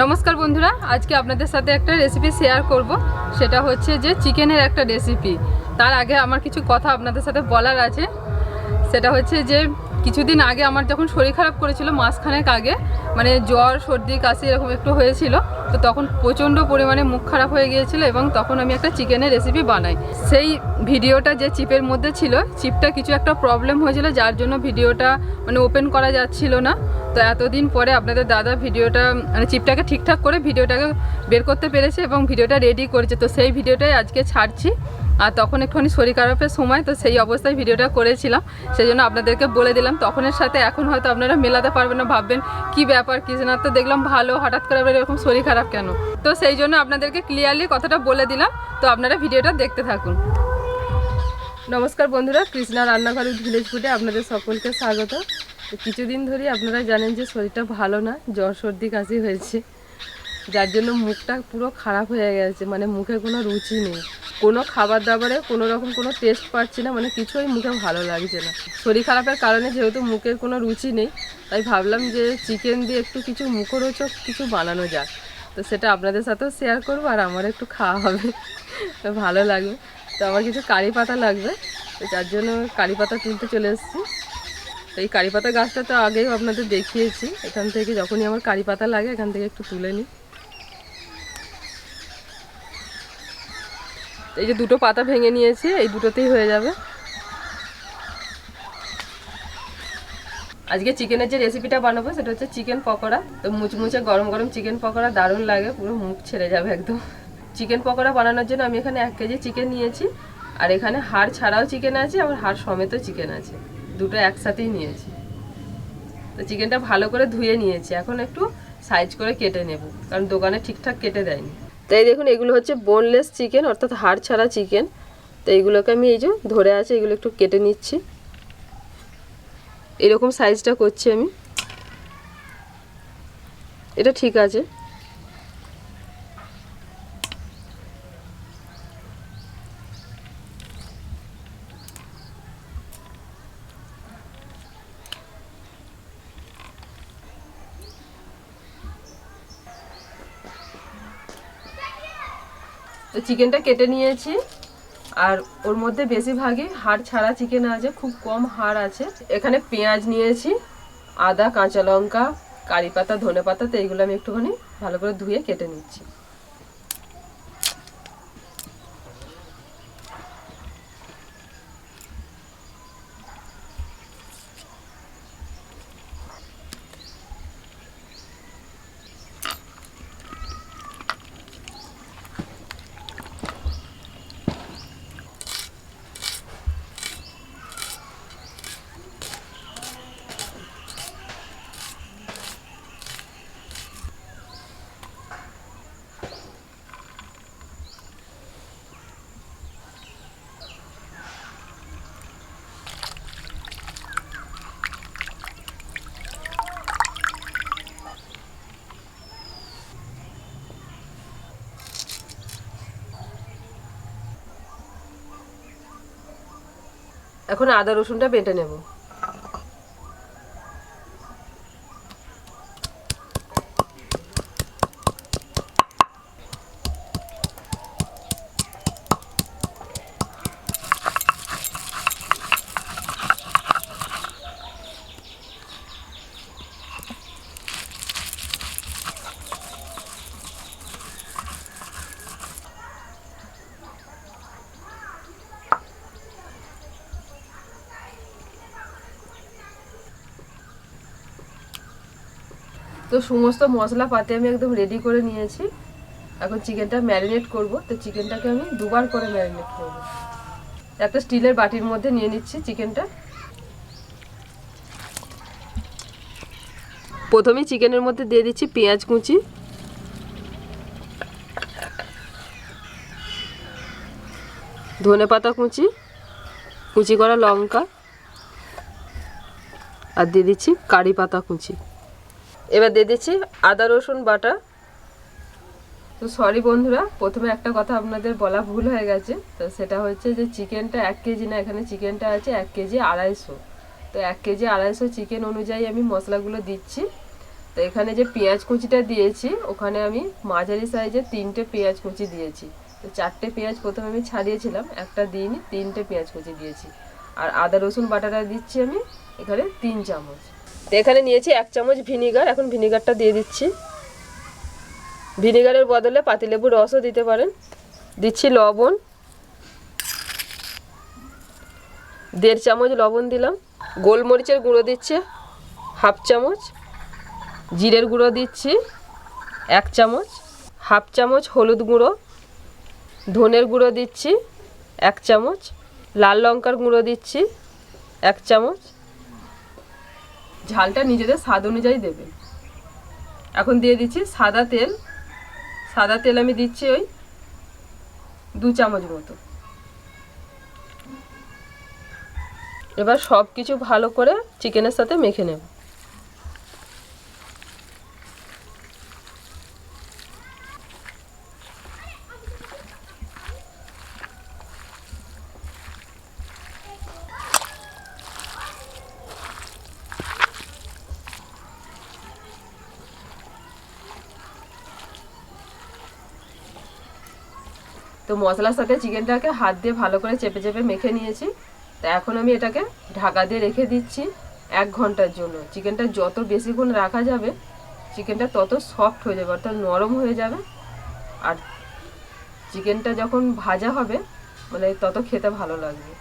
নমস্কার বন্ধুরা, আজকে আপনাদের সাথে একটা রেসিপি শেয়ার করব। সেটা হচ্ছে যে চিকেনের একটা রেসিপি তার আগে আমার কিছু কথা আপনাদের সাথে বলার আছে। সেটা হচ্ছে যে কিছুদিন আগে আমার যখন শরীর খারাপ করেছিল মাসখানেক আগে মানে জ্বর, সর্দি, কাশি এরকম একটু হয়েছিল, তো তখন প্রচণ্ড পরিমাণে মুখ খারাপ হয়ে গিয়েছিল এবং তখন আমি একটা চিকেনের রেসিপি বানাই। সেই ভিডিওটা যে চিপের মধ্যে ছিল, চিপটা কিছু একটা প্রবলেম হয়েছিল যার জন্য ভিডিওটা মানে ওপেন করা যাচ্ছিল না। তো এতদিন পরে আপনাদের দাদা ভিডিওটা মানে চিপটাকে ঠিকঠাক করে ভিডিওটাকে বের করতে পেরেছে এবং ভিডিওটা রেডি করেছে। তো সেই ভিডিওটাই আজকে ছাড়ছি। আর তখন একটুখানি শরীর খারাপের সময়, তো সেই অবস্থায় ভিডিওটা করেছিলাম। সেই জন্য আপনাদেরকে বলে দিলাম, তখনের সাথে এখন হয়তো আপনারা মেলাতে পারবেন না, ভাববেন কি ব্যাপার কিছু না, তো দেখলাম ভালো, হঠাৎ করে এরকম শরীর খারাপ কেন? তো সেই জন্য আপনাদেরকে ক্লিয়ারলি কথাটা বলে দিলাম, তো আপনারা ভিডিওটা দেখতে থাকুন। নমস্কার বন্ধুরা, কৃষ্ণা রান্নাঘর ভিলেজ ফুডে আপনাদের সকলকে স্বাগত। কিছুদিন ধরেই আপনারা জানেন যে শরীরটা ভালো না, জ্বর সর্দি কাশি হয়েছে। যার জন্য মুখটা পুরো খারাপ হয়ে গেছে মানে মুখে কোনো রুচি নেই। কোনো খাবার দাবারে কোনো রকম কোনো টেস্ট পাচ্ছি না মানে কিছুই মুখে ভালো লাগছে না। শরীর খারাপের কারণে যেহেতু মুখের কোনো রুচি নেই, তাই ভাবলাম যে চিকেন দিয়ে একটু কিছু মুখরোচক কিছু বানানো যাক। তো সেটা আপনাদের সাথেও শেয়ার করব আর আমার একটু খাওয়া হবে। তো ভালো লাগবে। তো আমার কিছু কারি পাতা লাগবে। তো যার জন্য কারি পাতা তুলতে চলে এসেছি। তো এই কারি পাতা গাছটা তো আগেই আপনাদের দেখিয়েছি। এখান থেকে যখনই আমার কারি পাতা লাগে, এখান থেকে একটু তুলে নিই। এই যে দুটো পাতা ভেঙে নিয়েছি, এই দুটোতেই হয়ে যাবে। আজকে চিকেনের যে রেসিপিটা বানাবো, সেটা হচ্ছে চিকেন পকোড়া। তো মুচমুচে গরম গরম চিকেন পকোড়া দারুণ লাগে, পুরো মুখ ছেড়ে যাবে একদম। চিকেন পকোড়া বানানোর জন্য আমি এখানে এক কেজি চিকেন নিয়েছি, আর এখানে হাড় ছাড়াও চিকেন আছে, আবার হাড় সমেতও চিকেন আছে। দুটো একসাথেই নিয়েছি। তো চিকেনটা ভালো করে ধুয়ে নিয়েছি, এখন একটু সাইজ করে কেটে নেব, কারণ দোকানে ঠিকঠাক কেটে দেয়নি। তাই দেখুন, এগুলো হচ্ছে বোনলেস চিকেন অর্থাৎ হাড় ছাড়া চিকেন তো এইগুলোকে আমি এই যে ধরে আছে, এগুলো একটু কেটে নিচ্ছি। এরকম সাইজটা করছি আমি। এটা ঠিক আছে। তো চিকেনটা কেটে নিয়েছি। আর ওর মধ্যে বেশিরভাগই হাড় ছাড়া চিকেন আছে, খুব কম হাড় আছে। এখানে পেঁয়াজ নিয়েছি, আদা, কাঁচা লঙ্কা, কারি পাতা, ধনে পাতা, তো এইগুলো আমি একটুখানি ভালো করে ধুয়ে কেটে নিচ্ছি। এখন আদা রসুনটা বেটে নেব। তো সমস্ত মশলাপাতি আমি একদম রেডি করে নিয়েছি। এখন চিকেনটা ম্যারিনেট করব। তো চিকেনটাকে আমি দুবার করে ম্যারিনেট করব। একটা স্টিলের বাটির মধ্যে নিয়ে নিচ্ছি চিকেনটা প্রথমেই চিকেনের মধ্যে দিয়ে দিচ্ছি পেঁয়াজ কুচি। ধনে পাতা কুচি। কুচি করা লঙ্কা। আর দিয়ে দিচ্ছি কারি পাতা কুচি। এবার দিয়ে দিচ্ছি আদা, রসুন, বাটা। তো সরি বন্ধুরা, প্রথমে একটা কথা আপনাদের বলা ভুল হয়ে গেছে। তো সেটা হচ্ছে যে চিকেনটা এক কেজি না, এখানে চিকেনটা আছে এক কেজি আড়াইশো। তো এক কেজি আড়াইশো চিকেন অনুযায়ী আমি মশলাগুলো দিচ্ছি। তো এখানে যে পেঁয়াজ কুচিটা দিয়েছি, ওখানে আমি মাঝারি সাইজে তিনটে পেঁয়াজ কুচি দিয়েছি। তো চারটে পেঁয়াজ প্রথমে আমি ছাড়িয়েছিলাম, একটা দিইনি, তিনটে পেঁয়াজ কুচি দিয়েছি। আর আদা, রসুন, বাটাটা দিচ্ছি আমি এখানে তিন চামচ। তো এখানে নিয়েছি এক চামচ ভিনিগার, এখন ভিনিগারটা দিয়ে দিচ্ছি। ভিনিগারের বদলে পাতিলেবুর রসও দিতে পারেন। দিচ্ছি লবণ। দেড় চামচ লবণ দিলাম। গোলমরিচের গুঁড়ো দিচ্ছে, হাফ চামচ। জিরের গুঁড়ো দিচ্ছি, এক চামচ। হাফ চামচ হলুদ গুঁড়ো। ধনের গুঁড়ো দিচ্ছি, এক চামচ। লাল লঙ্কার গুঁড়ো দিচ্ছি, এক চামচ। ঝালটা নিজেদের স্বাদ অনুযায়ী দেবে। এখন দিয়ে দিচ্ছি সাদা তেল। সাদা তেল আমি দিচ্ছি ওই দু চামচ মতো। এবার সব কিছু ভালো করে চিকেনের সাথে মেখে নেব। তো মশলার সাথে চিকেনটাকে হাত দিয়ে ভালো করে চেপে চেপে মেখে নিয়েছি। তো এখন আমি এটাকে ঢাকা দিয়ে রেখে দিচ্ছি এক ঘণ্টার জন্য। চিকেনটা যত বেশিক্ষণ রাখা যাবে, চিকেনটা তত সফট হয়ে যাবে, অর্থাৎ নরম হয়ে যাবে। আর চিকেনটা যখন ভাজা হবে মানে তত খেতে ভালো লাগবে।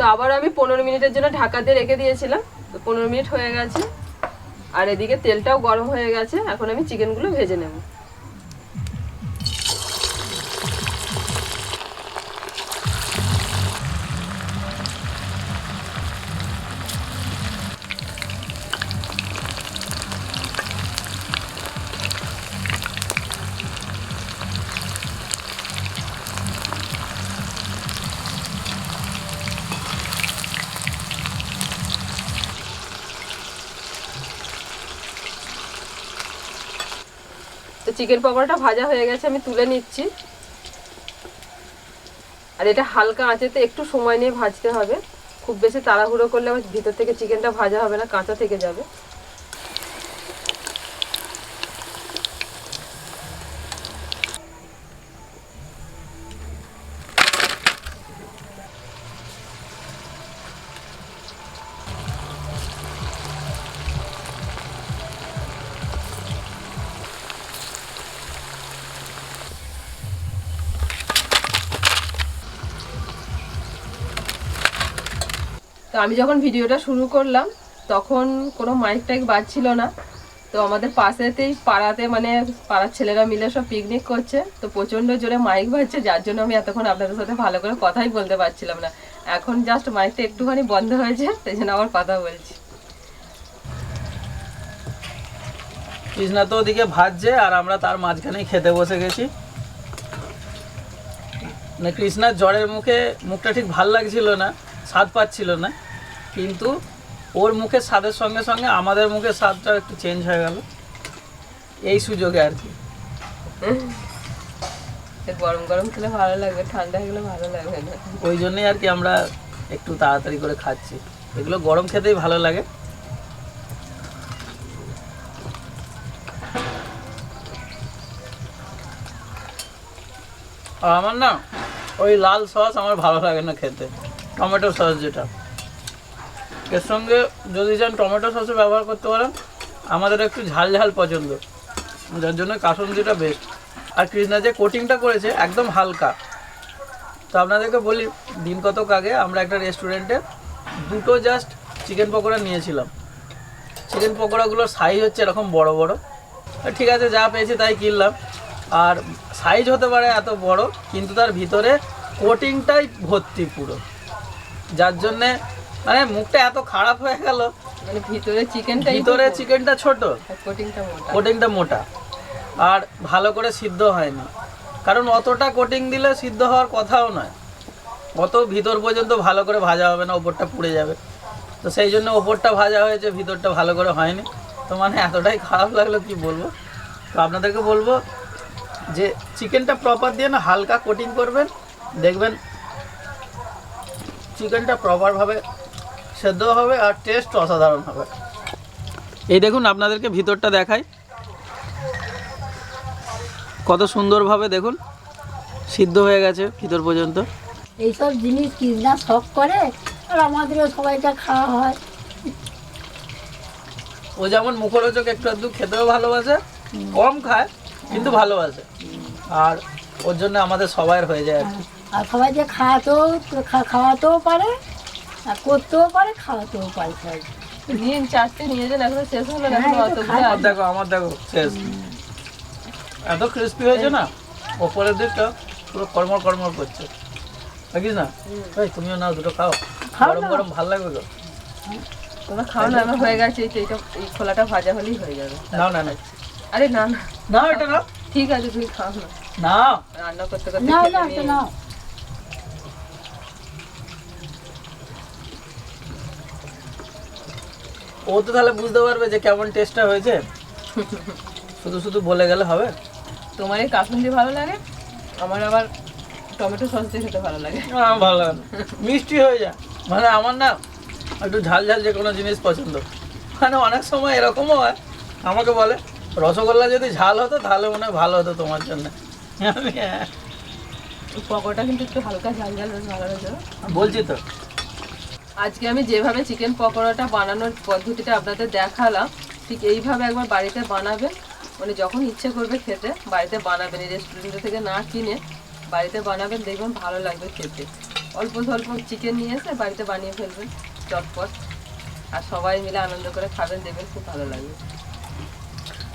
তো আবার আমি পনেরো মিনিটের জন্য ঢাকাতে রেখে দিয়েছিলাম। তো পনেরো মিনিট হয়ে গেছে। আর এদিকে তেলটাও গরম হয়ে গেছে। এখন আমি চিকেনগুলো ভেজে নেব। চিকেন পকোড়াটা ভাজা হয়ে গেছে, আমি তুলে নিচ্ছি। আর এটা হালকা আঁচেতে একটু সময় নিয়ে ভাজতে হবে। খুব বেশি তাড়াহুড়ো করলে আমার ভিতর থেকে চিকেনটা ভাজা হবে না, কাঁচা থেকে যাবে। আমি যখন ভিডিওটা শুরু করলাম, তখন কোনো মাইক টাইক বাজছিল না। তো আমাদের পাশেতেই পাড়াতে মানে পাড়ার ছেলেরা মিলে সব পিকনিক করছে। তো প্রচণ্ড জোরে মাইক বাজছে, যার জন্য আমি এতক্ষণ আপনাদের সাথে ভালো করে কথাই বলতে পারছিলাম না। এখন জাস্ট মাইকটা একটুখানি বন্ধ হয়েছে সেই জন্য আবার কথা বলছি। কৃষ্ণা তো ওদিকে ভাজছে, আর আমরা তার মাঝখানেই খেতে বসে গেছি। মানে কৃষ্ণার জ্বরের মুখে মুখটা ঠিক ভালো লাগছিল না, স্বাদ পাচ্ছিল না। কিন্তু ওর মুখের স্বাদের সঙ্গে সঙ্গে আমাদের মুখের স্বাদটা একটু চেঞ্জ হয়ে গেল। এই সুযোগে আর কি। গরম গরম খেলে ভালো লাগবে ঠান্ডা হয়ে গেলে ভালো লাগবে না। ওই জন্যই আর কি আমরা একটু তাড়াতাড়ি করে খাচ্ছি। এগুলো গরম খেতেই ভালো লাগে। আমার না ওই লাল সস আমার ভালো লাগে না খেতে। টমেটো সস যেটা। এর সঙ্গে যদি চান টমেটো সসও ব্যবহার করতে পারেন। আমাদের একটু ঝাল ঝাল পছন্দ। যার জন্য কাসুন্দিটা বেস্ট আর কৃষ্ণা যে কোটিংটা করেছে একদম হালকা। তো আপনাদেরকে বলি, দিন কতক আগে আমরা একটা রেস্টুরেন্টে দুটো জাস্ট চিকেন পকোড়া নিয়েছিলাম। চিকেন পকোড়াগুলোর সাইজ হচ্ছে এরকম বড় বড়। ঠিক আছে, যা পেয়েছি তাই কিনলাম। আর সাইজ হতে পারে এত বড়, কিন্তু তার ভিতরে কোটিংটাই ভর্তি পুরো। যার জন্যে মানে মুখটা এত খারাপ হয়ে গেল। মানে ভিতরে চিকেনটা ভিতরে চিকেনটা ছোট। কোটিংটা মোটা। কোটিংটা মোটা। আর ভালো করে সিদ্ধ হয়নি। কারণ অতটা কোটিং দিলে সিদ্ধ হওয়ার কথাও নয়। অত ভিতর পর্যন্ত ভালো করে ভাজা হবে না ওপরটা পুড়ে যাবে। তো সেই জন্য ওপরটা ভাজা হয়েছে ভিতরটা ভালো করে হয়নি। তো মানে এতটাই খারাপ লাগল কি বলব? তো আপনাদেরকে বলব যে চিকেনটা প্রপার দিয়ে না হালকা কোটিং করবেন। দেখবেন চিকেনটা প্রপারভাবে সেদ্ধ হবে আর টেস্ট অসাধারণ হবে। এই দেখুন আপনাদেরকে ভিতরটা দেখাই। কত সুন্দরভাবে দেখুন সিদ্ধ হয়ে গেছে ভিতর পর্যন্ত। এইসব জিনিস কৃষ্ণা শখ করে? আর আমাদেরও সবাইটা খাওয়া হয়। ও যেমন মুখরোচক একটু আধটু খেতেও ভালোবাসে কম খায় কিন্তু ভালোবাসে। আর ওর জন্য আমাদের সবাইয়ের হয়ে যায় আর কি। আর সবাই যে খাওয়াতেও খাওয়াতেও পারে আর করতেও পারে খাওয়াতেও পারে। নিন চারটে নিয়ে যান এখনও শেষ হলো না হ্যাঁ, এখনও অতগুলো আমার দেখো আমার দেখো শেষ। এত ক্রিস্পি হয়েছে না? ওপরের দিকটা পুরো কর্মর কর্মর করছে। দেখিস না? এই তুমিও নাও দুটো খাও। গরম গরম ভালো লাগবে তো। তোমরা খাও না আমার হয়ে গেছে এই এইটা এই খোলাটা ভাজা হলেই হয়ে যাবে। নাও না না আরে না না। নাও এটা নাও। ঠিক আছে তুমি খাও না। নাও। রান্না করতে করতে না না না ও তো তাহলে বুঝতে পারবে যে কেমন টেস্টটা হয়েছে। শুধু শুধু বলে গেলে হবে। তোমার এই কাসুন্দি ভালো লাগে? আমার আবার টমেটো সস দিয়ে খেতে ভালো লাগে। আমার ভালো লাগে না। মিষ্টি হয়ে যায়। মানে আমার না একটু ঝাল ঝাল যে কোনো জিনিস পছন্দ। মানে অনেক সময় এরকমও হয়। আমাকে বলে রসগোল্লা যদি ঝাল হতো তাহলে মনে হয় ভালো হতো তোমার জন্য। আমি হ্যাঁ, পকোড়া কিন্তু একটু হালকা ঝাল ঝাল ভালো হয়েছে বলছি তো। আজকে আমি যেভাবে চিকেন পকোড়াটা বানানোর পদ্ধতিটা আপনাদের দেখালাম, ঠিক এইভাবে একবার বাড়িতে বানাবেন। মানে যখন ইচ্ছে করবে খেতে, বাড়িতে বানাবেন, এই রেস্টুরেন্ট থেকে না কিনে বাড়িতে বানাবেন, দেখবেন ভালো লাগবে খেতে। অল্প স্বল্প চিকেন নিয়ে এসে বাড়িতে বানিয়ে ফেলবেন, চটপট। আর সবাই মিলে আনন্দ করে খাবেন, দেখবেন খুব ভালো লাগবে।